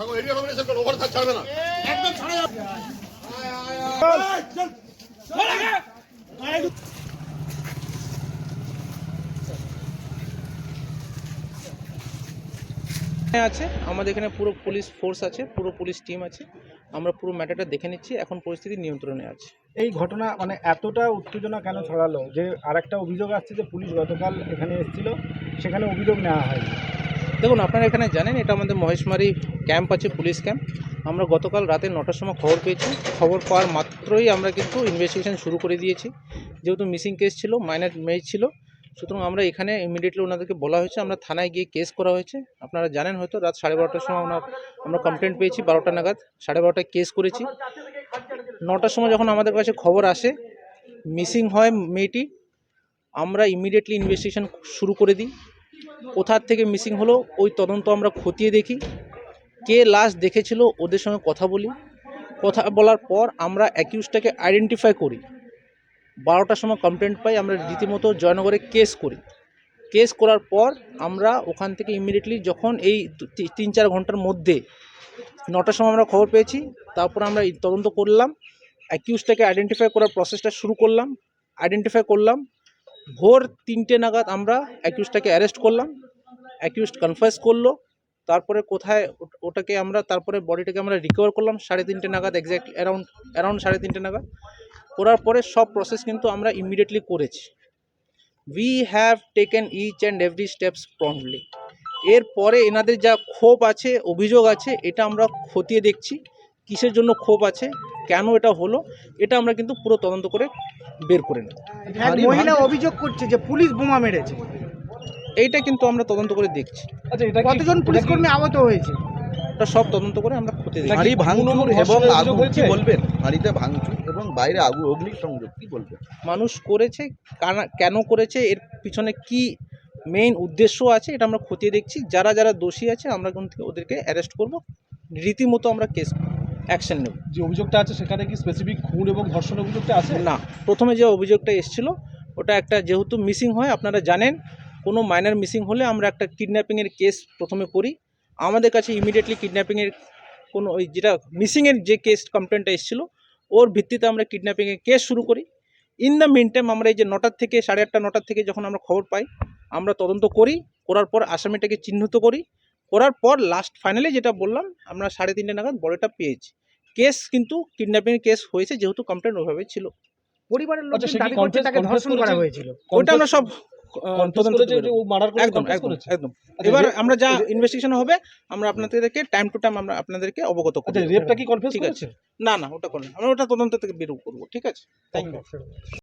Operation করো ওখানে থাক ছাড়বে না। একদম ছাড়া। যাবে এখানে আছে আমাদের এখানে পুরো পুলিশ ফোর্স আছে পুরো পুলিশ টিম আছে। আমরা পুরো ম্যাটারটা দেখে নিচ্ছি এখন পরিস্থিতি নিয়ন্ত্রণে আছে। এই ঘটনা মানে এতটা উত্তেজনা কেন ছড়ালো? যে আরেকটা অভিযোগ আসছে যে পুলিশ গতকাল এখানে এসেছিল সেখানে অভিযোগ নেওয়া হয় দেখুন আপনারা এখানে জানেন এটা আমাদের মহেশমারি ক্যাম্প আছে, পুলিশ ক্যাম্প। আমরা গতকাল রাতে নটার সময় খবর পেয়েছি। খবর পাওয়ার মাত্রই আমরা কিন্তু ইনভেস্টিগেশন শুরু করে দিয়েছি। যেহেতু মিসিং কেস ছিল মাইনার মেয়ে ছিল, সুতরাং আমরা এখানে ইমিডিয়েটলি ওনাদেরকে বলা হয়েছে, আমরা থানায় গিয়ে কেস করা হয়েছে। আপনারা জানেন হয়তো, রাত সাড়ে বারোটার সময় ওনার আমরা কমপ্লেন পেয়েছি, বারোটা নাগাদ, সাড়ে বারোটায় কেস করেছি। নটার সময় যখন আমাদের কাছে খবর আসে মিসিং হয় মেয়েটি, আমরা ইমিডিয়েটলি ইনভেস্টিগেশন শুরু করে দিই। কোথার থেকে মিসিং হলো, ওই তদন্ত আমরা খতিয়ে দেখি। কে লাশ দেখেছিল ওদের সঙ্গে কথা বলি। কথা বলার পর আমরা অ্যাকিউজটাকে আইডেন্টিফাই করি। বারোটার সময় কমপ্লেন্ট পাই, আমরা রীতিমতো জয়নগরে কেস করি। কেস করার পর আমরা ওখান থেকে ইমিডিয়েটলি যখন এই তিন চার ঘণ্টার মধ্যে নটার সময় আমরা খবর পেয়েছি, তারপর আমরা তদন্ত করলাম। অ্যাকিউজটাকে আইডেন্টিফাই করার প্রসেসটা শুরু করলাম আইডেন্টিফাই করলাম। ভোর তিনটে নাগাদ আমরা অ্যাকিউজটাকে অ্যারেস্ট করলাম। অ্যাকিউজড কনফার্স করল। তারপরে কোথায় ওটাকে আমরা, তারপরে বডিটাকে আমরা রিকভার করলাম সাড়ে তিনটে নাগাদ এক্স্যাক্ট অ্যারাউন্ড অ্যারাউন্ড সাড়ে তিনটে নাগাদ। করার পরে সব প্রসেস কিন্তু আমরা ইমিডিয়েটলি করেছি। We have taken each and every steps promptly এরপরে এনাদের যা ক্ষোভ আছে, অভিযোগ আছে, এটা আমরা খতিয়ে দেখছি। কিসের জন্য ক্ষোভ আছে, কেন এটা হলো, এটা আমরা কিন্তু পুরো তদন্ত করে বের করে নেব। মহিলা অভিযোগ করছে যে পুলিশ বোমা মেরেছে। এইটা কিন্তু আমরা তদন্ত করে দেখছি। আচ্ছা এটা কতজন পুলিশ কর্মী আহত হয়েছে? এটা সব তদন্ত করে আমরা খতিয়ে দেখছি হাঁড়ি ভাঙচুর এবং আগুন কি বলবেন? হাঁড়িতে ভাঙচুর এবং বাইরে আগুন অগ্নি সংযোগ কি বলবেন? মানুষ করেছে কানা- কেন করেছে এর পিছনে কি মেইন উদ্দেশ্য আছে এটা আমরা খতিয়ে দেখছি। যারা যারা দোষী আছে আমরা কিন্তু ওদেরকে অ্যারেস্ট করব? রীতিমতো আমরা কেস অ্যাকশন নেব। যে অভিযোগটা আছে সেখানে কি স্পেসিফিক খুন এবং ধর্ষণের অভিযোগটা আছে? না প্রথমে যে অভিযোগটা এসেছিল ওটা একটা যেহেতু মিসিং হয় আপনারা জানেন কোনো মাইনার মিসিং হলে আমরা একটা কিডন্যাপিংয়ের কেস প্রথমে করি। আমাদের কাছে ইমিডিয়েটলি কিডন্যাপিংয়ের কোনো ওই যেটা মিসিংয়ের যে কেস কমপ্লেনটা এসেছিল ওর ভিত্তিতে আমরা কিডন্যাপিংয়ের কেস শুরু করি। ইন দ্য মিন টাইম আমরা এই যে নটার থেকে সাড়ে আটটা নটার থেকে যখন আমরা খবর পাই আমরা তদন্ত করি করার পর আসামিটাকে চিহ্নিত করি। করার পর লাস্ট ফাইনালি যেটা বললাম আমরা সাড়ে তিনটে নাগাদ বডিটা পেয়েছি। কেস কিন্তু কিডন্যাপিংয়ের কেস হয়েছে যেহেতু কমপ্লেন ওইভাবে ছিল। পরিবারের আচ্ছা, লোকজন দাবি করছে তাকে ধর্ষণ করা হয়েছিল। ওটা আমরা সব একদম একদম একদম। আচ্ছা, এবার আমরা যা ইনভেস্টিগেশন হবে আমরা আপনাদেরকে টাইম টু টাইম আমরা আপনাদেরকে অবগত করব আচ্ছা রেপটা কি কনফেস ঠিক আছে। না না ওটা করুন। আমরা ওটা তদন্ত থেকে বের করব ঠিক আছে? Thank you